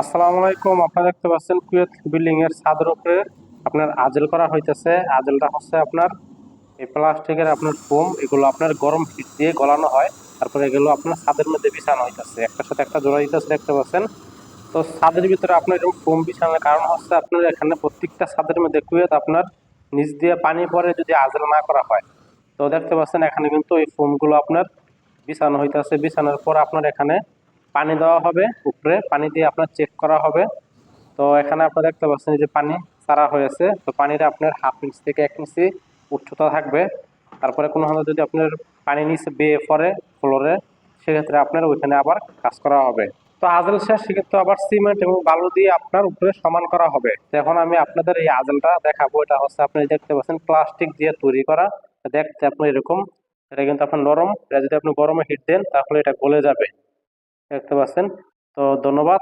আসসালামু আলাইকুম। আপনারা দেখতে পাচ্ছেন কুয়েত বিল্ডিং এর ছাদের উপরে আপনার আজেল করা হইতেছে। আজেলটা হচ্ছে আপনার এই প্লাস্টিকের আপনার ফোম, এগুলো আপনার গরম হিট দিয়ে গলানো হয়। তারপরে এগুলো আপনার ছাদের মধ্যে বিছানো হইতেছে। একটার সাথে একটা জোড়া দিতেছে, দেখতে পাচ্ছেন? তো ছাদের ভিতরে আপনার এরকম ফোম বিছানোর কারণ হচ্ছে আপনার এখানে প্রত্যেকটা ছাদের মধ্যে কুয়েত আপনার নিচ দিয়ে পানি পরে যদি আজেল না করা হয়। তো দেখতে পাচ্ছেন, এখানে কিন্তু এই ফোমগুলো আপনার বিছানো হইতেছে। বিছানোর পর আপনার এখানে পানি দেওয়া হবে উপরে। পানি দিয়ে আপনার চেক করা হবে। তো এখানে আপনারা দেখতে পাচ্ছেন যে পানি ছাড়া হয়েছে। তো পানিটা আপনার হাফ ইঞ্চ থেকে এক ইঞ্চি উচ্চতা থাকবে। তারপরে কোনো হাতে যদি আপনার পানি নিচে বেয়ে পড়ে ফ্লোরে সেক্ষেত্রে আপনার ওইখানে আবার কাজ করা হবে। তো আজেল শেষ, সেক্ষেত্রে আবার সিমেন্ট এবং বালু দিয়ে আপনার উপরে সমান করা হবে। এখন আমি আপনাদের এই আজেলটা দেখাবো। এটা হচ্ছে আপনি দেখতে পাচ্ছেন প্লাস্টিক দিয়ে তৈরি করা। দেখতে আপনি এরকম, এটা কিন্তু আপনার নরম। এটা যদি আপনি গরমে হিট দেন, তাহলে এটা গলে যাবে। দেখতে পাচ্ছেন। তো ধন্যবাদ।